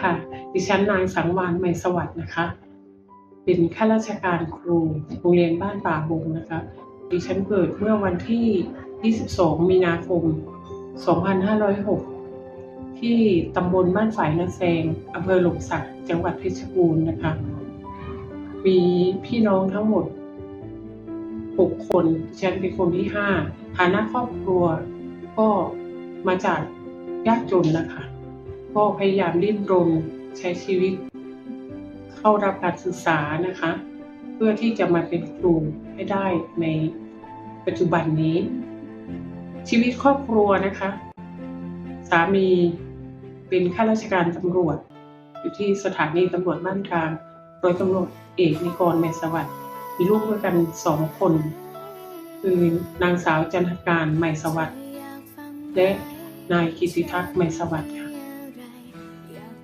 ค่ะ ดิฉันนางสังวานใหม่สวัสด์นะคะ เป็นข้าราชการครูโรงเรียนบ้านป่าบงนะคะ ดิฉันเกิดเมื่อวันที่ 22 มีนาคม 2506 ที่ตำบลบ้านฝ่ายนาแซงอำเภอหลมสักจังหวัดเพชรบูรณ์นะคะ มีพี่น้องทั้งหมด 6 คนดิฉันเป็นคนที่ 5 ฐานะครอบครัวก็มาจากยากจนนะคะ ก็พยายามดิ้นรนใช้ชีวิต เข้ารับการศึกษานะคะ เพื่อที่จะมาเป็นครูให้ได้ในปัจจุบันนี้ ชีวิตครอบครัวนะคะ สามีเป็นข้าราชการตำรวจ อยู่ที่สถานีตำรวจบ้านกลางร้อยตำรวจเอกนิกรแมสวัสดิ์มีลูกด้วยกันสองคน คือนางสาวจันทการใหม่สวัสดิ์และนายกิติทักษ์ใหม่สวัสดิ์ค่ะ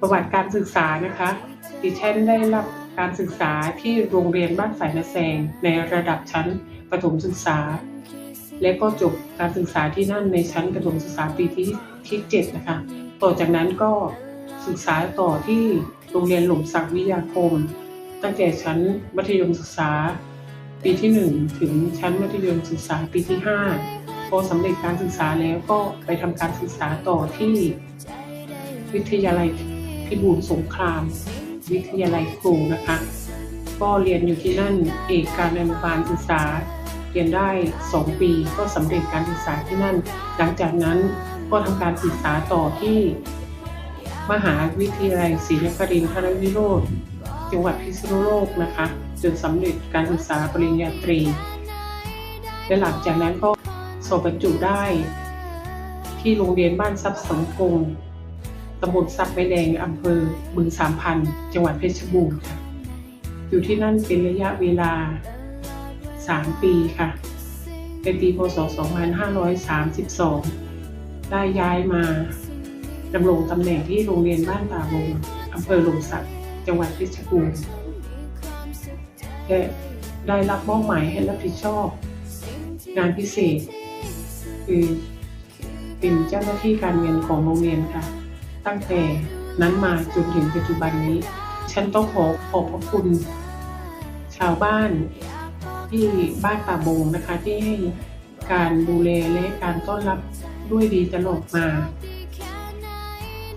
ประวัติการศึกษานะคะ ดิฉันได้รับการศึกษาที่โรงเรียนบ้านฝ่ายนาแซงในระดับชั้นประถมศึกษา และก็จบการศึกษาที่นั่นในชั้นประถมศึกษาปีที่ที่เจ็ดนะคะ ต่อจากนั้นก็ศึกษาต่อที่โรงเรียนหล่มสักวิทยาคม ตั้งแต่ชั้นมัธยมศึกษาปีที่หนึ่งถึงชั้นมัธยมศึกษาปีที่ห้าพอสำเร็จการศึกษาแล้วก็ไปทำการศึกษาต่อที่วิทยาลัย พิบูลสงคราม วิทยาลัยครูนะคะ ก็เรียนอยู่ที่นั่นเอกการอนุบาลศึกษา เรียนได้ 2 ปีก็สำเร็จการศึกษาที่นั่น หลังจากนั้นก็ทำการศึกษาต่อที่ มหาวิทยาลัยศรีนครินทรวิโรธจังหวัดพิษณุโลกนะคะจนสำเร็จการศึกษาปริญญาตรี และหลังจากนั้นก็สอบบรรจุได้ ที่โรงเรียนบ้านทรัพย์สังคม ตำบลทรัพย์ไม้แดงอำเภอบึงสามพันจังหวัดเพชรบูรณ์ค่ะ อยู่ที่นั่นเป็นระยะเวลา 3 ปีค่ะเป็นปีพศ 2532 ได้ย้ายมาดำรงตำแหน่งที่โรงเรียนบ้านป่าบงอำเภอหลมสักจังหวัดเพชรบูรณ์และได้รับมอบหมายให้รับผิดชอบ งานพิเศษ คือเป็นเจ้าหน้าที่การเงินของโรงเรียนค่ะ ตั้งแต่นั้นมาจนถึงปัจจุบันนี้ ฉันต้องขอขอบพระคุณ ชาวบ้านที่บ้านป่าบงนะคะ ที่ให้การดูแลและการต้อนรับด้วยดีตลอดมา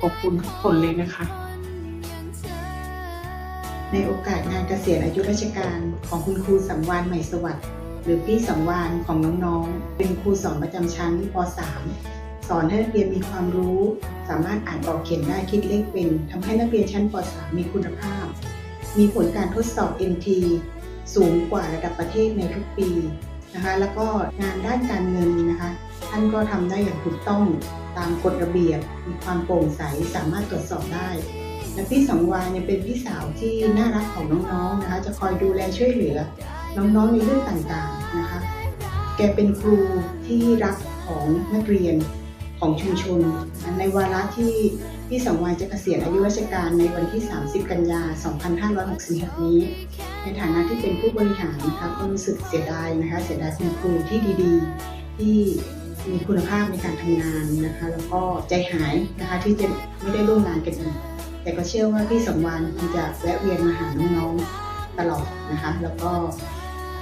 ขอบคุณทุกคนเลยนะคะ ในโอกาสงานเกษียณอายุราชการของคุณครูสังวานใหม่สวัสดิ์หรือพี่สังวานของน้องๆ เป็นครูสอนประจำชั้นป .3 สอนให้นักเรียนมีความรู้ สามารถอ่านออกเขียนได้คิดเลขเป็นทำให้นักเรียนชั้นป .3 มีคุณภาพ มีผลการทดสอบ NT สูงกว่าระดับประเทศในทุกปีนะคะ แล้วก็งานด้านการเงินนะคะ ท่านก็ทำได้อย่างถูกต้องตามกฎระเบียบ มีความโปร่งใสสามารถตรวจสอบได้และพี่สังวานเนี่ยเป็นพี่สาวที่น่ารักของน้องๆนะคะ จะคอยดูแลช่วยเหลือ น้องๆในเรื่องต่างๆนะคะ แกเป็นครูที่รักของนักเรียน ของชุมชน ในวาระที่พี่สังวานจะเกษียณอายุราชการในวันที่ 30 กันยา 2566 นี้ ในฐานะที่เป็นผู้บริหารนะคะก็รู้สึกเสียดายนะคะเสียดายคุณครูที่ดีๆ ที่มีคุณภาพในการทำงานนะคะแล้วก็ใจหายนะคะที่จะไม่ได้ร่วมงานกันอีกแต่ก็เชื่อว่าพี่สังวานคงจะแวะเวียนมาหาน้องๆตลอดนะคะ แล้วก็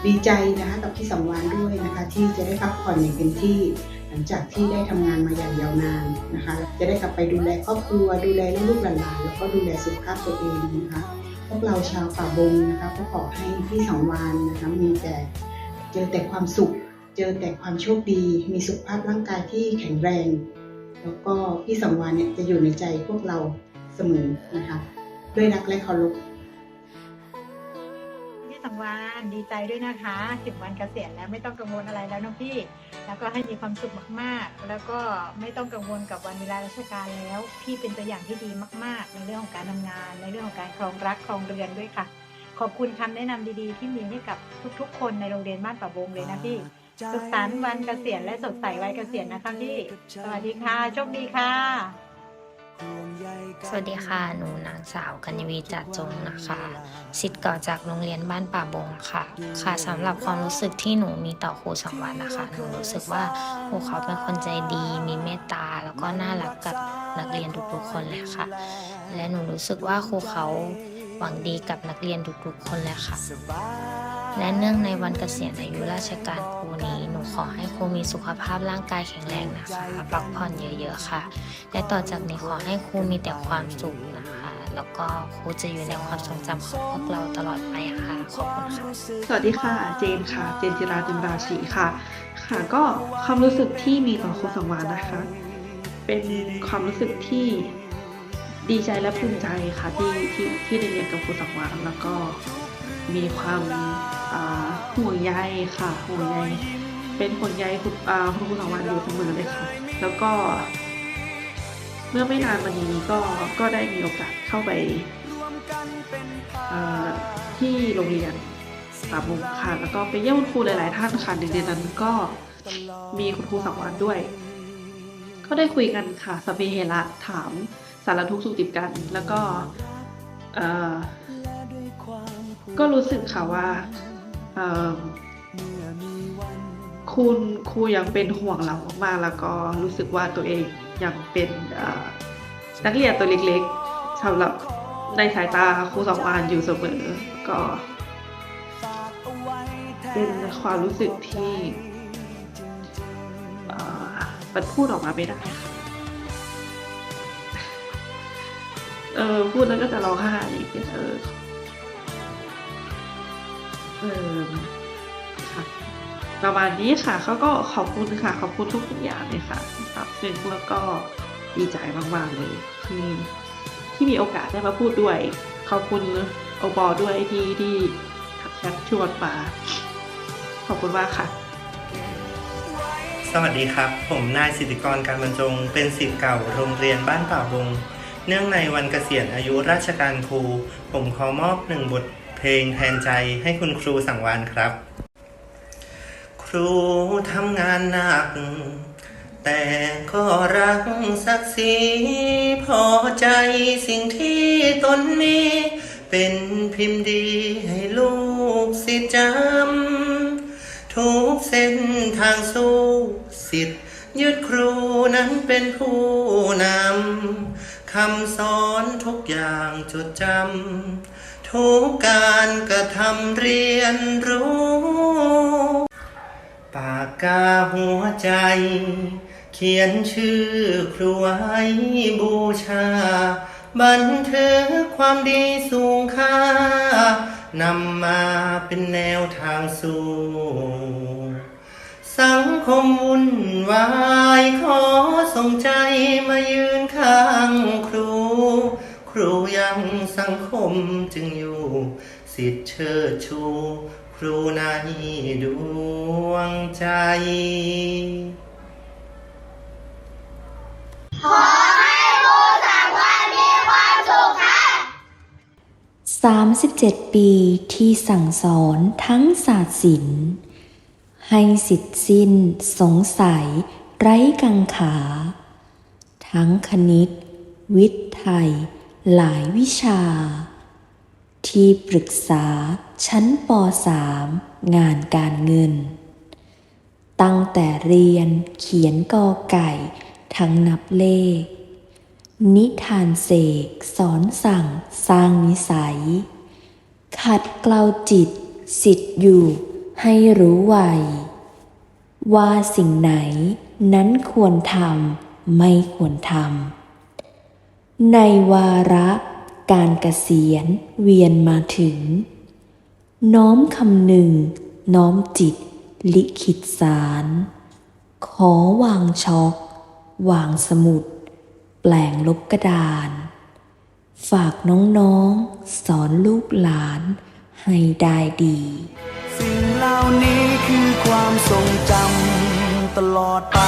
ดีใจนะคะกับพี่สังวานด้วยนะคะที่จะได้พักผ่อนอย่างเต็มที่ ลังจากที่ได้ทำงานมาอย่างยาวนานนะคะ จะได้กลับไปดูแลครอบครัว ดูแลลูกๆหลานแล้วก็ดูแลสุขภาพตัวเองนะคะ พวกเราชาวป่าบงนะคะก็ขอให้พี่สังวานนะคะมีแต่เจอแต่ความสุข เจอแต่ความโชคดี มีสุขภาพร่างกายที่แข็งแรง แล้วก็พี่สังวานเนี่ยจะอยู่ในใจพวกเราเสมอนะคะ ด้วยรักและเคารพ สังวานดีใจด้วยนะคะถึงวันเกษียณแล้วไม่ต้องกังวลอะไรแล้วน้องพี่ แล้วก็ให้มีความสุขมากๆ แล้วก็ไม่ต้องกังวลกับวันเวลาราชการแล้ว พี่เป็นตัวอย่างที่ดีมาก ๆ ในเรื่องของการทำงาน ในเรื่องของการครองรักครองเรือนด้วยค่ะ ขอบคุณคำแนะนำดีๆ ที่มีให้กับทุกๆ คนในโรงเรียนบ้านป่าบงเลยนะพี่สุขสันต์วันเกษียณและสดใสวัยเกษียณนะคะพี่ สวัสดีค่ะ โชคดีค่ะ สวัสดีค่ะ หนูนางสาวกัญญวีจัดจงนะคะสิทธิ์เก่าจากโรงเรียนบ้านป่าบงค่ะ ค่ะสำหรับความรู้สึกที่หนูมีต่อครูสังวานนะคะ หนูรู้สึกว่าครูเขาเป็นคนใจดี มีเมตตา แล้วก็น่ารักกับนักเรียนทุกๆคนเลยค่ะ และหนูรู้สึกว่าครูเขาหวังดีกับนักเรียนทุกๆคนเลยค่ะ และเนื่องในวันเกษียณอายุราชการครูนี้ หนูขอให้ครูมีสุขภาพร่างกายแข็งแรงนะคะพักผ่อนเยอะๆค่ะ และต่อจากนี้ขอให้ครูมีแต่ความสุขนะคะ แล้วก็ครูจะอยู่ในความทรงจำของพวกเราตลอดไปค่ะ ขอบคุณค่ะ สวัสดีค่ะ เจนค่ะ เจนจิราจินราชีค่ะ ค่ะก็ความรู้สึกที่มีต่อครูสังวานนะคะ เป็นความรู้สึกที่ดีใจและภูมิใจค่ะที่ที่ที่ได้เรียนกับครูสังวานแล้วก็มีความ ห่วงใยค่ะห่วงใยเป็นห่วงใยคุณคุณครูสังวานอยู่เสมอเลยค่ะ แล้วก็ เมื่อไม่นานมานี้ก็ก็ได้มีโอกาสเข้าไปที่โรงเรียนสามมุมค่ะ แล้วก็ไปเยี่ยมคุณครูหลาย ๆ ท่านค่ะหนึ่งในนั้นก็มีคุณครูสังวานด้วย ก็ได้คุยกันค่ะสเปเฮระถามสารทุกสุขดิบกัน แล้วก็ก็รู้สึกค่ะว่า คุณครูยังเป็นห่วงเรามากๆแล้วก็รู้สึกว่าตัวเองยังเป็นนักเรียนตัวเล็กๆสำหรับในสายตาครูสังวานอยู่เสมอก็ เป็นความรู้สึกที่มันพูดออกมาไม่ได้ เออพูดแล้วก็จะร้องไห้เออ เออค่ะประมาณนี้ค่ะเขาก็ขอบคุณค่ะ ขอบคุณทุกอย่างเลยค่ะครับซึ่งแล้วก็ดีใจมากๆเลยที่ที่มีโอกาสได้มาพูดด้วย ขอบคุณโอปอด้วยที่ที่ทักแชทชวนมาขอบคุณมากค่ะ สวัสดีครับ ผมนายสิทธิกรการบรรจง เป็นศิษย์เก่าโรงเรียนบ้านป่าบงเนื่องในวันเกษียณอายุราชการครู ผมขอมอบหนึ่งบท เพลงแทนใจให้คุณครูสังวานครับ ครูทำงานหนัก แต่ก็รักศักดิ์ศรีพอใจสิ่งที่ตนมี เป็นพิมพ์ดีให้ลูกสิจำ ทุกเส้นทางสู้สิทธิ์ยึดครูนั้นเป็นผู้นำคำสอนทุกอย่างจดจำ ทุกการกระทำเรียนรู้ ปากกาหัวใจ เขียนชื่อครูไว้บูชา บันทึกความดีสูงค่านำมาเป็นแนวทางสู่สังคมวุ่นวายขอส่งใจมายืนข้างครู ครูยังสังคมจึงอยู่ สิทธิเชิดชู ครูในดวงใจ37 ปีที่สั่งสอนทั้งศาสตร์ศิลป์ ให้สิทธิ์สิ้น สงสัย ไร้กังขา ทั้งคณิต วิทย์ไทย หลายวิชา ที่ปรึกษาชั้นป .3 งานการเงิน ตั้งแต่เรียนเขียนกอไก่ทั้งนับเลข นิทานเสกสอนสั่งสร้างนิสัย ขัดเกลาจิตสิทธิ์อยู่ให้รู้ไวว่าสิ่งไหนนั้นควรทำไม่ควรทำ ในวาระการเกษียณเวียนมาถึง น้อมคำหนึ่ง น้อมจิต ลิขิตสาร ขอวางช็อก วางสมุด แปลงลบกระดาน ฝากน้องๆ สอนลูกหลานให้ได้ดี สิ่งเหล่านี้คือความทรงจำตลอดไป